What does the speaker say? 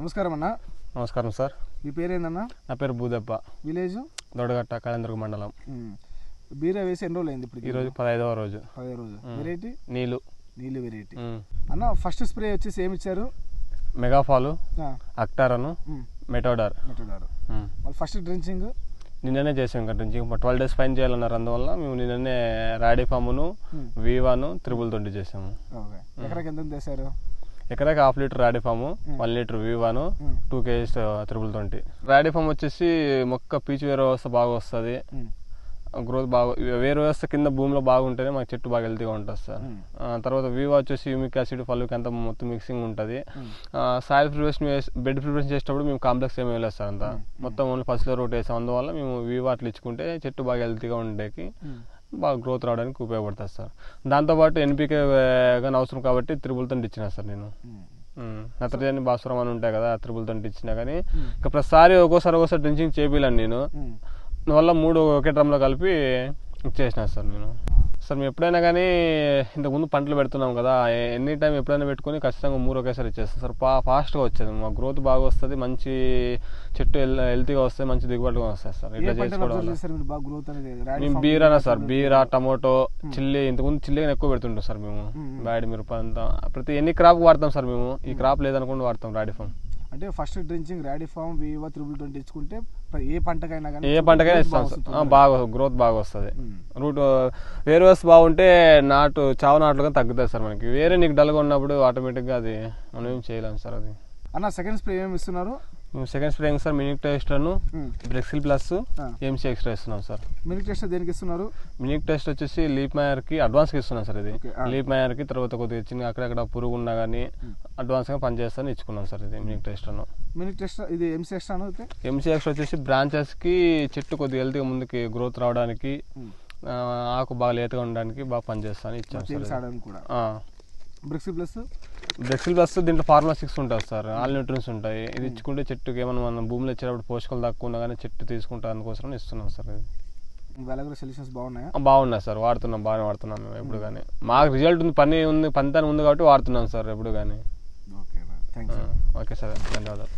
నమస్కారం అన్న. నమస్కారం సార్. మీ పేరేందన్న? నా పేరు భూదప్ప విలేజ్? దొడగట్ట కళేంద్రగ మండలం. బీరా వేసి ఎన్ని రోజులు అయింది ఇప్పుడు ఈరోజు పదహైదవ రోజు. పదే రోజు. వెరైటీ నీళ్ళు. నీళ్ళు వెరైటీ. అన్న ఫస్ట్ స్ప్రే వచ్చేసి ఏమి ఇచ్చారు? మెగాఫాలు అక్టారను మెటోడార్. మళ్ళీ ఫస్ట్ డ్రించింగ్ నిన్ననే చేసాం ఇంకా డ్రింకింగ్ ట్వెల్వ్ డేస్ పైన చేయాలన్నారు అందువల్ల మేము నిన్ననే రాడీ ఫామును వీవాను త్రిబుల్ తొంటి చేసాము. ఓకే. ఎకరాకి ఎంత వేశారు ఎకరాకి హాఫ్ లీటర్ రాడీ ఫాము one litre వీవాను. Two KGs triple twenty. రాడీ ఫామ్ వచ్చేసి మొక్క పీచు వేరే వ్యవస్థ బాగా వస్తుంది. గ్రోత్ బాగా వేరే వ్యవస్థ కింద భూమిలో బాగుంటేనే మనకి చెట్టు బాగా హెల్తీగా ఉంటుంది సార్. తర్వాత వివో వచ్చేసి యూమిక్ యాసిడ్ ఫలుక్ అంతా మొత్తం మిక్సింగ్ ఉంటుంది. సాయిల్ ప్రిపరేషన్ బెడ్ ప్రిపరేషన్ చేసేటప్పుడు మేము కాంప్లెక్స్ ఏమి వెళ్ళలేదు సార్ అంతా. మొత్తం ఓన్లీ ఫస్ట్ రోట్ వేసాం. అందువల్ల మేము వివో అట్లా ఇచ్చుకుంటే చెట్టు బాగా హెల్తీగా ఉండేకి. బాగా గ్రోత్ రావడానికి ఉపయోగపడుతుంది సార్. దాంతోపాటు ఎన్పికే కానీ అవసరం కాబట్టి త్రిబుల్ తండ్రి ఇచ్చిన సార్ నేను. ఉమ్, నత్రజని భాస్వరం అని ఉంటాయి కదా త్రిబుల్ తండ్రి ఇచ్చినా కానీ ఇక ప్రతిసారి ఒక్కోసారి ఒక్కోసారి డ్రింకింగ్ చేపిలేను నేను. వల్ల మూడు ఒకే డ్రమ్లో కలిపి ఇచ్చేసిన సార్ నేను. సార్ మేము ఎప్పుడైనా కానీ ఇంతకుముందు పంటలు పెడుతున్నాం కదా ఎనీ టైం ఎప్పుడైనా పెట్టుకొని ఖచ్చితంగా మూడు ఒకేసారి ఇచ్చేస్తాం. సార్ ఫా ఫాస్ట్గా వచ్చేది. మా గ్రోత్ బాగా వస్తుంది మంచి చెట్టు హెల్- హెల్తీగా వస్తుంది మంచి దిగుబడిగా వస్తుంది సార్. ఇట్లా చేసుకోవడం మేము బీరానా సార్ బీరా టమోటో చిల్లీ ఇంతకుముందు చిల్లీ ఎక్కువ పెడుతుంటాం సార్ మేము. బ్యాడ్ మిరప అంతా. ప్రతి ఎన్ని క్రాప్ వాడతాం సార్ మేము. ఈ క్రాప్ లేదనుకుంటూ వాడతాం రాడి ఫామ్. అంటే ఫస్ట్ డ్రించింగ్ రాడీ ఫామ్ వీవో త్రిబుల్ ట్వంటీ ఇచ్చుకుంటే ఏ పంటకైనా కానీ ఏ పంటకైనా ఇస్తాం బాగా గ్రోత్ బాగా వస్తుంది. రూట్ వేరే వ్యవస్థ బాగుంటే నాటు చావు నాట్లుగా తగ్గుతుంది సార్ మనకి. వేరే నీకు డల్గా ఉన్నప్పుడు ఆటోమేటిక్గా అది మనం ఏం చేయలేము సార్ అది. అన్న సెకండ్ స్ప్రే ఏమి ఇస్తున్నారు? సెకండ్ స్ప్రేయింగ్ సార్ మినిక్ టెస్ట్ను ఉమ్. Brexil plus. ఎంసీ ఎక్స్ట్రా ఇస్తున్నాం సార్ మిల్క్ టెస్ట్ దేనికి ఇస్తున్నారు మినిక్ టెస్ట్ వచ్చేసి లీప్ మ్యాయర్కి అడ్వాన్స్గా ఇస్తున్నాం సార్ ఇది. లీప్ మ్యాయర్కి తర్వాత కొద్దిగా చిన్న అక్కడక్కడ పురుగు ఉన్నా కానీ అడ్వాన్స్గా పనిచేస్తాను ఇచ్చుకున్నాం సార్ ఇది మినిక్ టెస్ట్ను మిల్క్ టెస్ట్ ఇది ఎంసీ ఎక్స్ట్రా ఎంసీ ఎక్స్ట్రా వచ్చేసి బ్రాంచెస్కి చెట్టు కొద్దిగా హెల్తీగా ముందుకి గ్రోత్ రావడానికి ఆకు బాగా లేతగా ఉండడానికి బాగా పనిచేస్తాను ఇచ్చాం సార్ తేల్స్ ఇది. ఆడడానికి కూడా ఆ. బ్రిక్సీ ప్లస్ బ్రెక్సిల్ ప్లస్ దీంట్లో ఫార్మా సిక్స్ ఉంటుంది సార్. ఆల్ న్యూట్రియన్స్ ఉంటాయి. ఇది ఇచ్చుకుంటే చెట్టుకి ఏమైనా మనం భూమిలో ఇచ్చేటప్పుడు పోషకాలు తక్కువ ఉన్నా కానీ చెట్టు తీసుకుంటే అందుకోసం ఇస్తున్నాం సార్ ఇది. సొల్యూషన్స్ బాగున్నాయా? బాగున్నాయి సార్. వాడుతున్నాం బాగానే వాడుతున్నాం మేము ఎప్పుడు కానీ మాకు రిజల్ట్ ఉంది పని ఉంది పని ఉంది కాబట్టి వాడుతున్నాం సార్ ఎప్పుడు కానీ ఓకే సార్. ధన్యవాదాలు.